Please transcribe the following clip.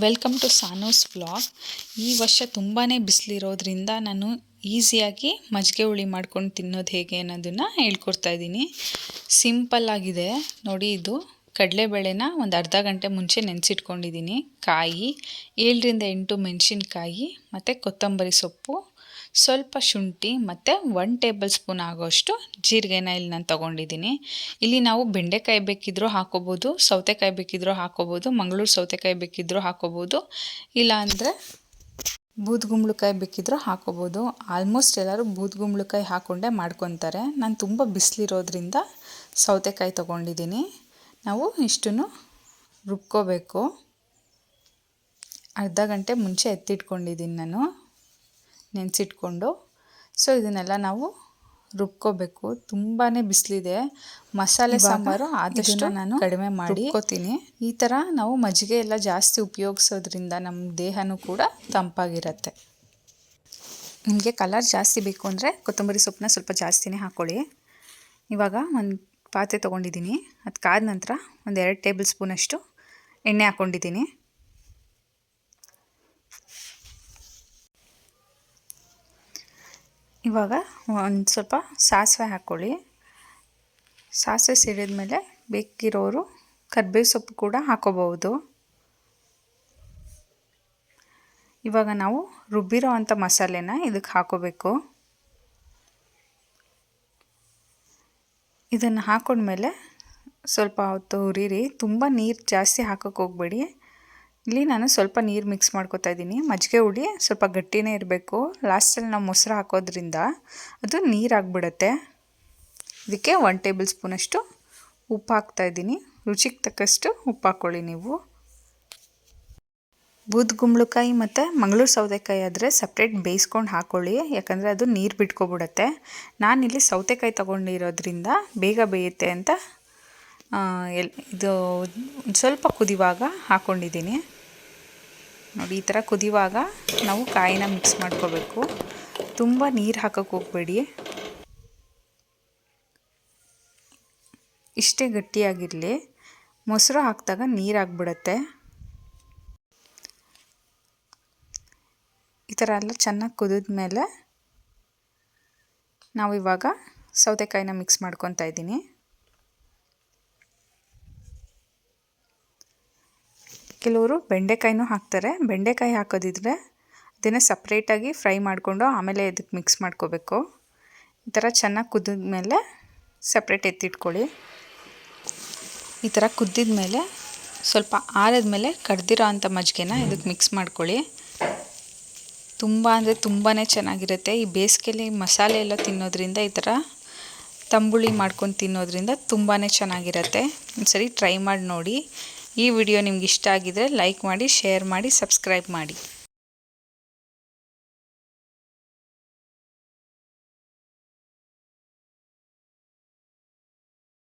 Welcome to ಸಾನೋಸ್ vlog ಈ ವರ್ಷ ತುಂಬಾ ಬಿಸಿಲಿರೋದ್ರಿಂದ ನಾನು ಈಸಿಯಾಗಿ ಮಜ್ಜಿಗೆ ಹುಳಿ ಮಾಡ್ಕೊಂಡು ತಿನ್ನೋದು ಹೇಗೆ ಅನ್ನೋದನ್ನು ಹೇಳ್ಕೊಡ್ತಾ ಇದ್ದೀನಿ. ಸಿಂಪಲ್ ಆಗಿದೆ. ನೋಡಿ ಇದು ಕಡಲೆಬೇಳೆನ ಒಂದು ಅರ್ಧ ಗಂಟೆ ಮುಂಚೆ ನೆನೆಸಿಟ್ಕೊಂಡಿದ್ದೀನಿ. ಕಾಯಿ ಏಳರಿಂದ ಎಂಟು ಮೆಣಸಿನ್ಕಾಯಿ ಮತ್ತು ಕೊತ್ತಂಬರಿ ಸೊಪ್ಪು. ಸ್ವಲ್ಪ ಶುಂಠಿ ಮತ್ತು ಒನ್ ಟೇಬಲ್ ಸ್ಪೂನ್ ಆಗೋಷ್ಟು ಜೀರಿಗೆನ ಇಲ್ಲಿ ನಾನು ತೊಗೊಂಡಿದ್ದೀನಿ. ಇಲ್ಲಿ ನಾವು ಬೆಂಡೆಕಾಯಿ ಬೇಕಿದ್ರೂ ಹಾಕೋಬೋದು, ಸೌತೆಕಾಯಿ ಬೇಕಿದ್ರೂ ಹಾಕೋಬೋದು, ಮಂಗಳೂರು ಸೌತೆಕಾಯಿ ಬೇಕಿದ್ರೂ ಹಾಕೋಬೋದು, ಇಲ್ಲಾಂದರೆ ಬೂದ್ಗುಂಬಳಕಾಯಿ ಬೇಕಿದ್ರೂ ಹಾಕೋಬೋದು. ಆಲ್ಮೋಸ್ಟ್ ಎಲ್ಲರೂ ಬೂದ್ಗುಂಬಳಕಾಯಿ ಹಾಕ್ಕೊಂಡೇ ಮಾಡ್ಕೊತಾರೆ. ನಾನು ತುಂಬ ಬಿಸಿಲಿರೋದ್ರಿಂದ ಸೌತೆಕಾಯಿ ತೊಗೊಂಡಿದ್ದೀನಿ. ನಾವು ಇಷ್ಟನ್ನು ರುಬ್ಕೋಬೇಕು. ಅರ್ಧ ಗಂಟೆ ಮುಂಚೆ ಎತ್ತಿಟ್ಕೊಂಡಿದ್ದೀನಿ ನಾನು. ನೆನೆಸಿಟ್ಕೊಂಡು ಸೊ ಇದನ್ನೆಲ್ಲ ನಾವು ರುಬ್ಕೋಬೇಕು. ತುಂಬಾ ಬಿಸಿಲಿದೆ. ಮಸಾಲೆ ಸಾಂಬಾರು ಆದಷ್ಟು ನಾನು ಕಡಿಮೆ ಮಾಡಿ. ರುಬ್ಕೋತೀನಿ. ಈ ಥರ ನಾವು ಮಜ್ಜಿಗೆ ಎಲ್ಲ ಜಾಸ್ತಿ ಉಪಯೋಗಿಸೋದ್ರಿಂದ ನಮ್ಮ ದೇಹನೂ ಕೂಡ ತಂಪಾಗಿರುತ್ತೆ. ನಿಮಗೆ ಕಲರ್ ಜಾಸ್ತಿ ಬೇಕು ಅಂದರೆ ಕೊತ್ತಂಬರಿ ಸೊಪ್ಪನ್ನ ಸ್ವಲ್ಪ ಜಾಸ್ತಿನೇ ಹಾಕ್ಕೊಳ್ಳಿ ಇವಾಗ ಒಂದು ಪಾತ್ರೆ ತೊಗೊಂಡಿದ್ದೀನಿ. ಅದು ಕಾದ ನಂತರ ಒಂದು ಎರಡು ಟೇಬಲ್ ಸ್ಪೂನಷ್ಟು ಎಣ್ಣೆ ಹಾಕ್ಕೊಂಡಿದ್ದೀನಿ ಇವಾಗ ಒಂದು ಸ್ವಲ್ಪ ಸಾಸಿವೆ ಹಾಕ್ಕೊಳ್ಳಿ ಸಾಸಿವೆ ಸಿಡಿದ ಮೇಲೆ ಬೇಕಿರೋರು ಕರ್ಬೇವು ಸೊಪ್ಪು ಕೂಡ ಹಾಕೋಬಹುದು. ಇವಾಗ ನಾವು ರುಬ್ಬಿರೋ ಅಂಥ ಮಸಾಲೆನ ಇದಕ್ಕೆ ಹಾಕೋಬೇಕು. ಇದನ್ನು ಹಾಕೊಂಡ್ಮೇಲೆ ಸ್ವಲ್ಪ ಹೊತ್ತು ಉರಿರಿ ತುಂಬ ನೀರು ಜಾಸ್ತಿ ಹಾಕೋಕ್ಕೆ ಹೋಗಬೇಡಿ. ಇಲ್ಲಿ ನಾನು ಸ್ವಲ್ಪ ನೀರು ಮಿಕ್ಸ್ ಮಾಡ್ಕೊತಾ ಇದ್ದೀನಿ. ಮಜ್ಜಿಗೆ ಹುಡಿ ಸ್ವಲ್ಪ ಗಟ್ಟಿನೇ ಇರಬೇಕು. ಲಾಸ್ಟಲ್ಲಿ ನಾವು ಮೊಸರು ಹಾಕೋದ್ರಿಂದ ಅದು ನೀರಾಗ್ಬಿಡುತ್ತೆ ಇದಕ್ಕೆ ಒನ್ ಟೇಬಲ್ ಸ್ಪೂನಷ್ಟು ಉಪ್ಪು ಹಾಕ್ತಾಯಿದ್ದೀನಿ ರುಚಿಗೆ ತಕ್ಕಷ್ಟು ಉಪ್ಪು ಹಾಕ್ಕೊಳ್ಳಿ ನೀವು. ಬೂದ್ ಗುಂಬಳಕಾಯಿ ಮತ್ತು ಮಂಗಳೂರು ಸೌತೆಕಾಯಿ ಆದರೆ ಸಪ್ರೇಟ್ ಬೇಯಿಸ್ಕೊಂಡು ಹಾಕ್ಕೊಳ್ಳಿ ಯಾಕಂದರೆ ಅದು ನೀರು ಬಿಟ್ಕೊಬಿಡತ್ತೆ. ನಾನಿಲ್ಲಿ ಸೌತೆಕಾಯಿ ತೊಗೊಂಡಿರೋದ್ರಿಂದ ಬೇಗ ಬೇಯುತ್ತೆ ಅಂತ ಎಲ್, ಇದು ಸ್ವಲ್ಪ ಕುದಿವಾಗ ಹಾಕ್ಕೊಂಡಿದ್ದೀನಿ ನೋಡಿ, ಈ ಥರ ಕುದಿವಾಗ ನಾವು ಕಾಯಿನ ಮಿಕ್ಸ್ ಮಾಡ್ಕೋಬೇಕು. ತುಂಬ ನೀರು ಹಾಕೋಕ್ಕೆ ಹೋಗಬೇಡಿ. ಇಷ್ಟೇ ಗಟ್ಟಿಯಾಗಿರಲಿ. ಮೊಸರು ಹಾಕಿದಾಗ ನೀರಾಗ್ಬಿಡತ್ತೆ ಈ ಥರ ಎಲ್ಲ ಚೆನ್ನಾಗಿ ಕುದಿದ ಮೇಲೆ ನಾವು ಇವಾಗ ಸೌತೆಕಾಯಿನ ಮಿಕ್ಸ್ ಮಾಡ್ಕೊತಾ ಇದ್ದೀನಿ. ಕೆಲವರು ಬೆಂಡೆಕಾಯಿನೂ ಹಾಕ್ತಾರೆ. ಬೆಂಡೆಕಾಯಿ ಹಾಕೋದಿದ್ರೆ ಅದನ್ನು ಸಪ್ರೇಟಾಗಿ ಫ್ರೈ ಮಾಡಿಕೊಂಡು ಆಮೇಲೆ ಇದಕ್ಕೆ ಮಿಕ್ಸ್ ಮಾಡ್ಕೋಬೇಕು. ಈ ಥರ ಚೆನ್ನಾಗಿ ಕುದ್ದಿದ ಮೇಲೆ ಸಪ್ರೇಟ್ ಎತ್ತಿಟ್ಕೊಳ್ಳಿ. ಈ ಥರ ಕುದ್ದಿದ ಮೇಲೆ ಸ್ವಲ್ಪ ಆರಿದ ಮೇಲೆ ಕಡ್ದಿರೋ ಅಂಥ ಮಜ್ಜಿಗೆನ ಇದಕ್ಕೆ ಮಿಕ್ಸ್ ಮಾಡ್ಕೊಳ್ಳಿ. ತುಂಬ ಅಂದರೆ ತುಂಬಾ ಚೆನ್ನಾಗಿರುತ್ತೆ. ಈ ಬೇಸಿಗೆಲಿ ಮಸಾಲೆ ಎಲ್ಲ ತಿನ್ನೋದ್ರಿಂದ ಈ ಥರ ತಂಬುಳಿ ಮಾಡ್ಕೊಂಡು ತಿನ್ನೋದ್ರಿಂದ ತುಂಬಾ ಚೆನ್ನಾಗಿರುತ್ತೆ. ಒಂದು ಸರಿ ಟ್ರೈ ಮಾಡಿ ನೋಡಿ. ಈ ವಿಡಿಯೋ ನಿಮ್ಗೆ ಇಷ್ಟ ಆಗಿದ್ರೆ ಲೈಕ್ ಮಾಡಿ ಶೇರ್ ಮಾಡಿ ಸಬ್ಸ್ಕ್ರೈಬ್ ಮಾಡಿ.